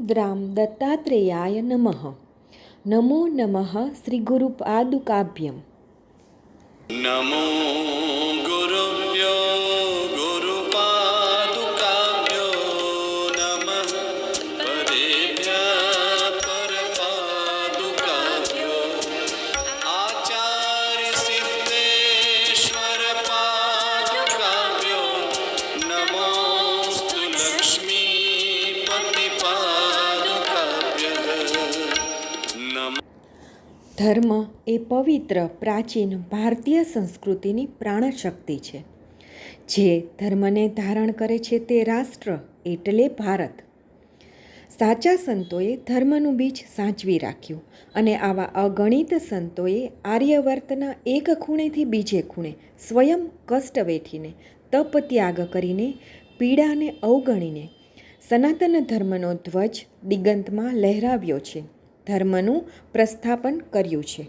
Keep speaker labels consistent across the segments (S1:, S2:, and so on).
S1: દ્રામ દત્તાત્રેયાય નમઃ નમો નમઃ શ્રી ગુરુપાદુકાભ્યમ
S2: નમો
S1: ધર્મ એ પવિત્ર, પ્રાચીન ભારતીય સંસ્કૃતિની પ્રાણશક્તિ છે. જે ધર્મને ધારણ કરે છે તે રાષ્ટ્ર એટલે ભારત. સાચા સંતોએ ધર્મનું બીજ સાચવી રાખ્યું અને આવા અગણિત સંતોએ આર્યવર્તના એક ખૂણેથી બીજે ખૂણે સ્વયં કષ્ટ વેઠીને, તપ ત્યાગ કરીને, પીડાને અવગણીને, સનાતન ધર્મનો ધ્વજ દિગંતમાં લહેરાવ્યો છે. ધર્મનું પ્રસ્થાપન કર્યું છે.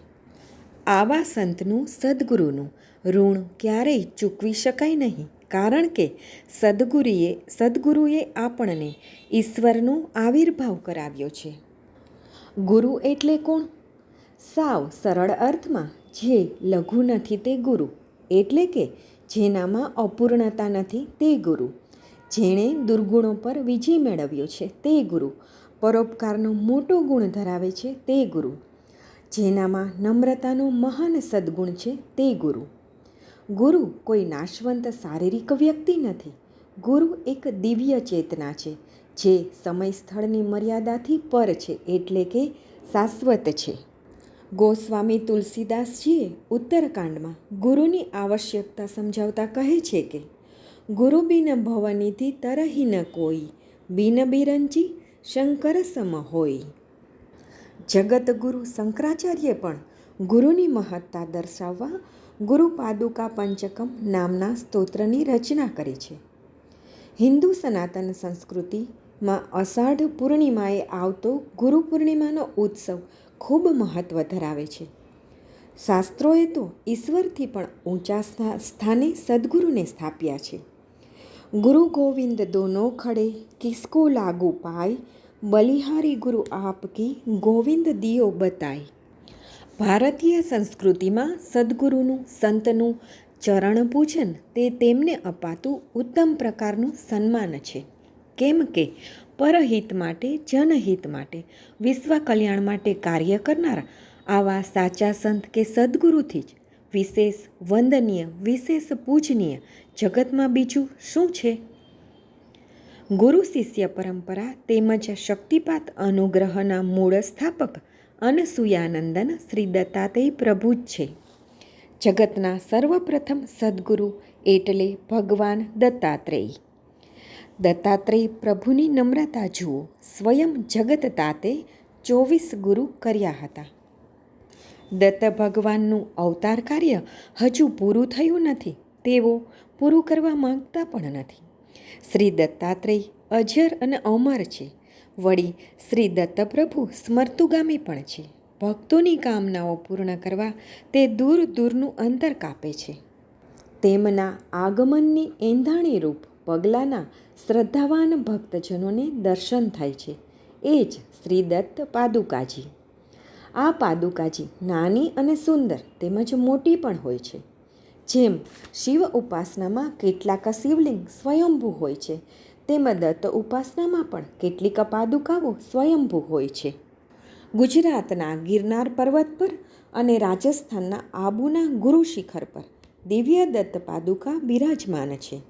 S1: આવા સંતનું સદગુરુનું ઋણ ક્યારેય ચૂકવી શકાય નહીં, કારણ કે સદગુરુએ સદગુરુએ આપણને ઈશ્વરનો આવિર્ભાવ કરાવ્યો છે. ગુરુ એટલે કોણ? સાવ સરળ અર્થમાં, જે લઘુ નથી તે ગુરુ, એટલે કે જેનામાં અપૂર્ણતા નથી તે ગુરુ. જેણે દુર્ગુણો પર વિજય મેળવ્યો છે તે ગુરુ. પરોપકારનો મોટો ગુણ ધરાવે છે તે ગુરુ. જેનામાં નમ્રતાનો મહાન સદ્ગુણ છે તે ગુરુ. ગુરુ કોઈ નાશવંત શારીરિક વ્યક્તિ નથી. ગુરુ એક દિવ્ય ચેતના છે, જે સમય સ્થળની મર્યાદાથી પર છે એટલે કે શાશ્વત છે. ગોસ્વામી તુલસીદાસજીએ ઉત્તરકાંડમાં ગુરુની આવશ્યકતા સમજાવતા કહે છે કે, ગુરુ બિન ભવનિધિ તરહી ન કોઈ, બિન બિરંચી શંકર સમ હોય. જગતગુરુ શંકરાચાર્ય પણ ગુરુની મહત્તા દર્શાવવા ગુરુ પાદુકા પંચકમ નામના સ્તોત્રની રચના કરી છે. હિન્દુ સનાતન સંસ્કૃતિમાં અષાઢ પૂર્ણિમાએ આવતો ગુરુ પૂર્ણિમાનો ઉત્સવ ખૂબ મહત્ત્વ ધરાવે છે. શાસ્ત્રોએ તો ઈશ્વરથી પણ ઊંચા સ્થા- સ્થાને સદગુરુને સ્થાપ્યા છે. ગુરુ ગોવિંદ દોનો ખડે કિસકો લાગુ પાય બલિહારી ગુરુ આપકી ગોવિંદ દિયો બતાય. ભારતીય સંસ્કૃતિમાં સદગુરુનું, સંતનું ચરણ પૂજન તે તેમને અપાતું ઉત્તમ પ્રકારનું સન્માન છે. કેમ કે પરહિત માટે, જનહિત માટે, વિશ્વ કલ્યાણ માટે કાર્ય કરનારા આવા સાચા સંત કે સદગુરુથી જ વિશેષ વંદનીય, વિશેષ પૂજનીય જગતમાં બીજું શું છે? ગુરુ શિષ્ય પરંપરા તેમજ શક્તિપાત અનુગ્રહના મૂળ સ્થાપક અનસૂયાનંદન શ્રી દત્તાત્રેય પ્રભુ જ છે. જગતના સર્વપ્રથમ સદગુરુ એટલે ભગવાન દત્તાત્રેય. દત્તાત્રેય પ્રભુની નમ્રતા જુઓ, સ્વયં જગત તાતે ચોવીસ ગુરુ કર્યા હતા. દત્ત ભગવાનનું અવતાર કાર્ય હજુ પૂરું થયું નથી, તેઓ પૂરું કરવા માંગતા પણ નથી. શ્રી દત્તાત્રેય, અજર અને અમર છે. વળી શ્રી દત્તપ્રભુ સ્મર્તુગામી પણ છે. ભક્તોની કામનાઓ પૂર્ણ કરવા તે દૂર દૂરનું અંતર કાપે છે. તેમના આગમનની એંધાણી રૂપ પગલાંના શ્રદ્ધાવાન ભક્તજનોને દર્શન થાય છે. એ જ શ્રી દત્ત પાદુકાજી. આ પાદુકાજી નાની અને સુંદર તેમજ મોટી પણ હોય છે. જેમ શિવ ઉપાસનામાં કેટલાક શિવલિંગ સ્વયંભૂ હોય છે, તેમ દત્ત ઉપાસનામાં પણ કેટલીક પાદુકાઓ સ્વયંભૂ હોય છે. ગુજરાતના ગિરનાર પર્વત પર અને રાજસ્થાનના આબુના ગુરુ શિખર પર દિવ્ય દત્ત પાદુકા બિરાજમાન છે.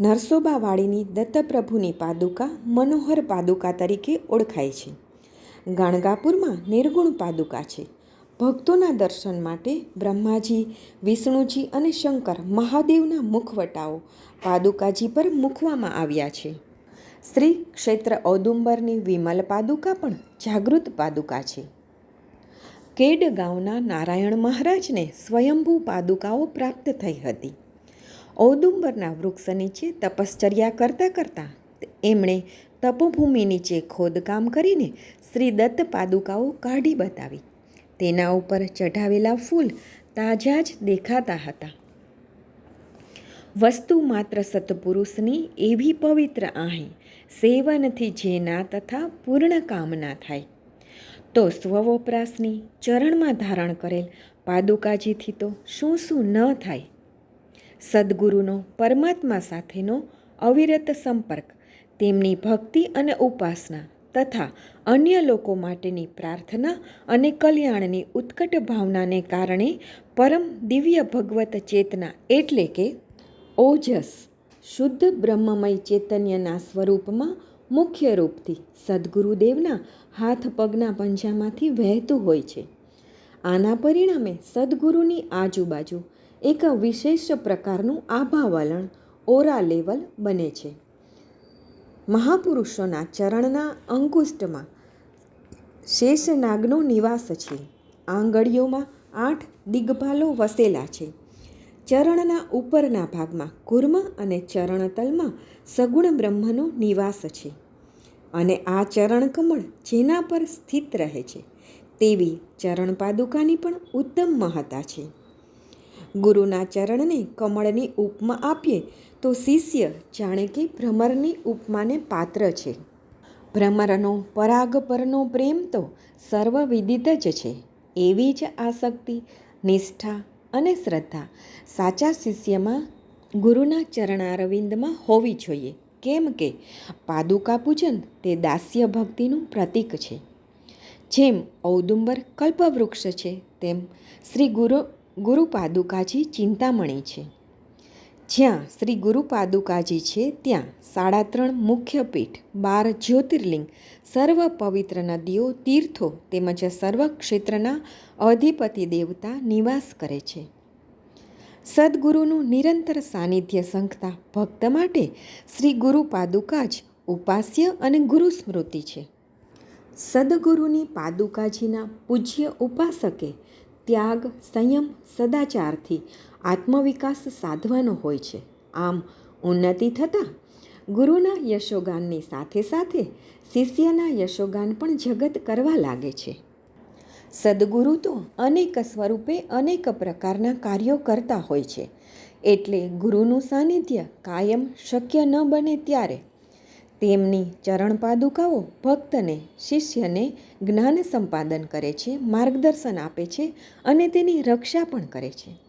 S1: નરસોબાવાળીની દત્તપ્રભુની પાદુકા મનોહર પાદુકા તરીકે ઓળખાય છે. ગાણગાપુરમાં નિર્ગુણ પાદુકા છે. ભક્તોના દર્શન માટે બ્રહ્માજી, વિષ્ણુજી અને શંકર મહાદેવના મુખવટાઓ પાદુકાજી પર મૂકવામાં આવ્યા છે. શ્રી ક્ષેત્ર ઔદુંબરની વિમલ પાદુકા પણ જાગૃત પાદુકા છે. કેડ ગામના નારાયણ મહારાજને સ્વયંભૂ પાદુકાઓ પ્રાપ્ત થઈ હતી. ઔદુંબરના વૃક્ષ નીચે તપશ્ચર્યા કરતાં કરતાં એમણે તપોભૂમિ નીચે ખોદકામ કરીને શ્રી દત્ત પાદુકાઓ કાઢી બતાવી. તેના ઉપર ચઢાવેલા ફૂલ તાજા જ દેખાતા હતા. વસ્તુ માત્ર સત્પુરુષની એવી પવિત્ર આહી સેવનથી જેના તથા પૂર્ણ કામના થાય. તો સ્વવપરાશની ચરણમાં ધારણ કરેલ પાદુકાજીથી તો શું શું ન થાય? સદગુરુનો પરમાત્મા સાથેનો અવિરત સંપર્ક, તેમની ભક્તિ અને ઉપાસના તથા અન્ય લોકો માટેની પ્રાર્થના અને કલ્યાણની ઉત્કટ ભાવનાને કારણે પરમ દિવ્ય ભગવત ચેતના એટલે કે ઓજસ, શુદ્ધ બ્રહ્મમય ચૈતન્યના સ્વરૂપમાં મુખ્ય રૂપથી સદગુરુદેવના હાથ પગના પંજામાંથી વહેતું હોય છે. આના પરિણામે સદગુરુની આજુબાજુ એક વિશેષ પ્રકારનું આભા વલણ ઓરા લેવલ બને છે. મહાપુરુષોના ચરણના અંકુષ્ટમાં શેષનાગનો નિવાસ છે. આંગળીઓમાં આઠ દિગ્ભાલો વસેલા છે. ચરણના ઉપરના ભાગમાં કુર્મ અને ચરણતલમાં સગુણ બ્રહ્મનો નિવાસ છે. અને આ ચરણ કમળ જેના પર સ્થિત રહે છે, તેવી ચરણ પાદુકાની પણ ઉત્તમ મહત્તા છે. ગુરુના ચરણને કમળની ઉપમા આપીએ તો શિષ્ય જાણે કે ભ્રમરની ઉપમાને પાત્ર છે. ભ્રમરનો પરાગ પરનો પ્રેમ તો સર્વવિદિત જ છે. એવી જ આસક્તિ નિષ્ઠા અને શ્રદ્ધા સાચા શિષ્યમાં ગુરુના ચરણારવિંદમાં હોવી જોઈએ. કેમ કે પાદુકા પૂજન તે દાસ્ય ભક્તિનું પ્રતીક છે. જેમ ઔદુંબર કલ્પવૃક્ષ છે, તેમ શ્રી ગુરુ ગુરુ પાદુકાજી ચિંતામણી છે. જ્યાં શ્રી ગુરુ પાદુકાજી છે, ત્યાં સાડા ત્રણ મુખ્ય પીઠ, બાર જ્યોતિર્લિંગ, સર્વ પવિત્ર નદીઓ, તીર્થો તેમજ સર્વ ક્ષેત્રના અધિપતિ દેવતા નિવાસ કરે છે. સદગુરુનું નિરંતર સાનિધ્ય સંખતા ભક્ત માટે શ્રી ગુરુ પાદુકા જ ઉપાસ્ય અને ગુરુ સ્મૃતિ છે. સદગુરુની પાદુકાજીના પૂજ્ય ઉપાસકે ત્યાગ, સંયમ, સદાચારથી આત્મવિકાસ સાધવાનો હોય છે. આમ ઉન્નતિ થતાં ગુરુના યશોગાનની સાથે સાથે શિષ્યના યશોગાન પણ જગત કરવા લાગે છે. સદગુરુ તો અનેક સ્વરૂપે અનેક પ્રકારના કાર્યો કરતા હોય છે. એટલે ગુરુનું સાનિધ્ય કાયમ શક્ય ન બને ત્યારે તેમની ચરણ પાદુકાઓ ભક્તને, શિષ્યને જ્ઞાન સંપાદન કરે છે, માર્ગદર્શન આપે છે અને તેની રક્ષા પણ કરે છે.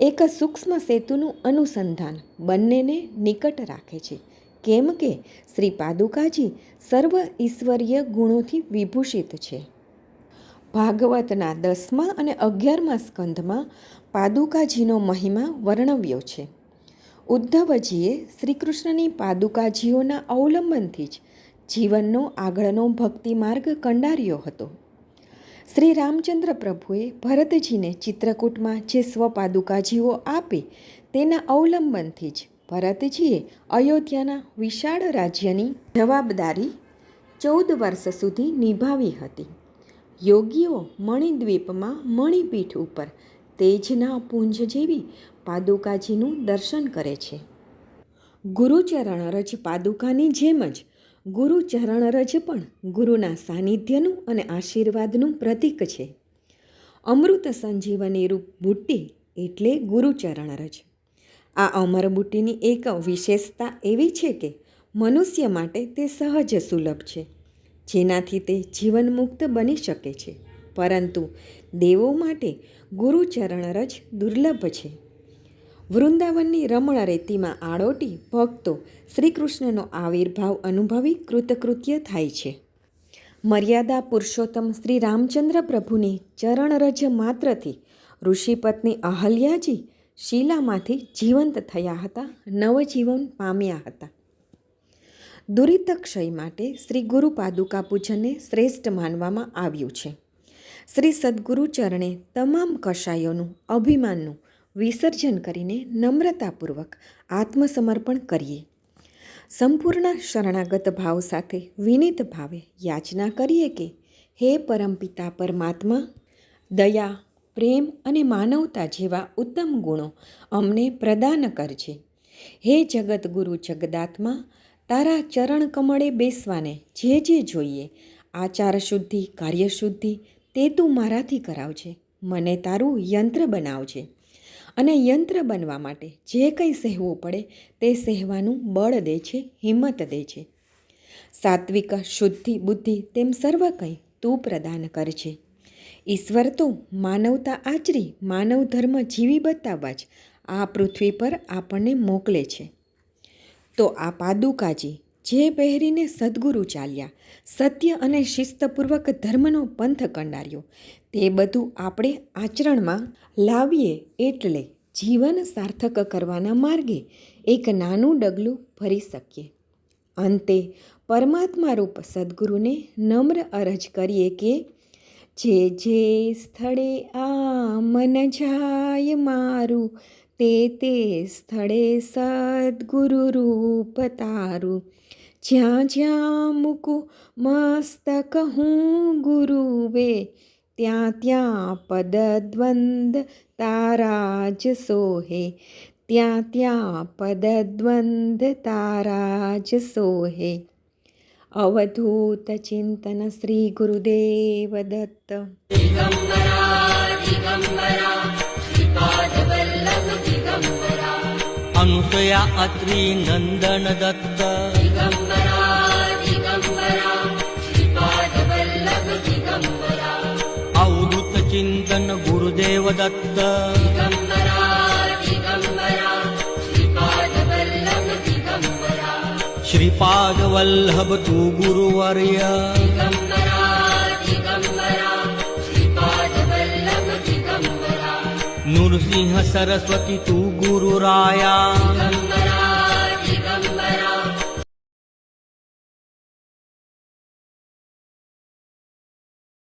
S1: એક સૂક્ષ્મ સેતુનું અનુસંધાન બંનેને નિકટ રાખે છે. કેમ કે શ્રી પાદુકાજી સર્વ ઈશ્વરીય ગુણોથી વિભૂષિત છે. ભાગવતના દસમા અને અગિયારમા સ્કંધમાં પાદુકાજીનો મહિમા વર્ણવ્યો છે. ઉદ્ધવજીએ શ્રીકૃષ્ણની પાદુકાજીઓના અવલંબનથી જ જીવનનો આગળનો ભક્તિ માર્ગ કંડાર્યો હતો. શ્રી રામચંદ્ર પ્રભુએ ભરતજીને ચિત્રકૂટમાં જે સ્વપાદુકાજીઓ આપી તેના અવલંબનથી જ ભરતજીએ અયોધ્યાના વિશાળ રાજ્યની જવાબદારી ચૌદ વર્ષ સુધી નિભાવી હતી. યોગીઓ મણિદ્વીપમાં મણિપીઠ ઉપર તેજના પુંજ જેવી પાદુકાજીનું દર્શન કરે છે. ગુરુચરણ રજ પાદુકાની જેમ જ ગુરુચરણ રજ પણ ગુરુના સાનિધ્યનું અને આશીર્વાદનું પ્રતીક છે. અમૃત સંજીવની રૂપ બુટ્ટી એટલે ગુરુચરણ રજ આ અમર બુટ્ટીની એક વિશેષતા એવી છે કે મનુષ્ય માટે તે સહજ સુલભ છે, જેનાથી તે જીવનમુક્ત બની શકે છે. પરંતુ દેવો માટે ગુરુચરણ રજ દુર્લભ છે. વૃંદાવનની રમણ રેતીમાં આળોટી ભક્તો શ્રી કૃષ્ણનો આવિર્ભાવ અનુભવી કૃતકૃત્ય થાય છે. મર્યાદા પુરુષોત્તમ શ્રી રામચંદ્ર પ્રભુની ચરણરજ માત્રથી ઋષિપત્ની અહલ્યાજી શીલામાંથી જીવંત થયા હતા, નવજીવન પામ્યા હતા. દુરિતક્ષય માટે શ્રી ગુરુ પાદુકા પૂજનને શ્રેષ્ઠ માનવામાં આવ્યું છે. શ્રી સદગુરુ ચરણે તમામ કષાયોનું અભિમાનનું વિસર્જન કરીને નમ્રતાપૂર્વક આત્મસમર્પણ કરીએ. સંપૂર્ણ શરણાગત ભાવ સાથે વિનિત ભાવે યાચના કરીએ કે, હે પરમપિતા પરમાત્મા, દયા, પ્રેમ અને માનવતા જેવા ઉત્તમ ગુણો અમને પ્રદાન કરજે. હે જગતગુરુ જગદાત્મા, તારા ચરણ કમળે બેસવાને જે જે જોઈએ, આચાર શુદ્ધિ કાર્યશુદ્ધિ તે તું મારાથી કરાવજે. મને તારું યંત્ર બનાવજે. અને યંત્ર બનવા માટે જે કંઈ સહેવું પડે તે સહેવાનું બળ દે છે, હિંમત દે છે. સાત્વિક શુદ્ધિ બુદ્ધિ તેમ સર્વ કંઈ તું પ્રદાન કરજે ઈશ્વર તો માનવતા આચરી, માનવ ધર્મ જીવી બતાવવા જ આ પૃથ્વી પર આપણને મોકલે છે. તો આ પાદુકાજી જે પહેરીને સદગુરુ ચાલ્યા, સત્ય અને શિસ્તપૂર્વક ધર્મનો પંથ કંડાર્યો. તે બધું આપણે આચરણમાં લાવીએ એટલે જીવન સાર્થક કરવાના માર્ગે એક નાનું ડગલું ભરી શકીએ. અંતે પરમાત્મા રૂપ સદગુરુને નમ્ર અરજ કરીએ કે જે જે સ્થળે આ મન જાય મારું તે તે સ્થળે સદગુરુ રૂપ તારું જ્યાં જ્યાં મૂકું મસ્તક હું ગુરુવે ત્યાં ત્યાં પદદ્વંદ તારા જ સોહે ત્યાં ત્યાં પદદ્વંદ તારા જ સોહે અવધૂત ચિંતન શ્રી ગુરુદેવ દત્ત
S3: अनुसया अत्री नंदन दत्त। अवधूत चिंतन गुरुदेव दत्त। श्रीपाद वल्लभ तू गुरुवर्य। नृसिंह सरस्वती तू गुरुराया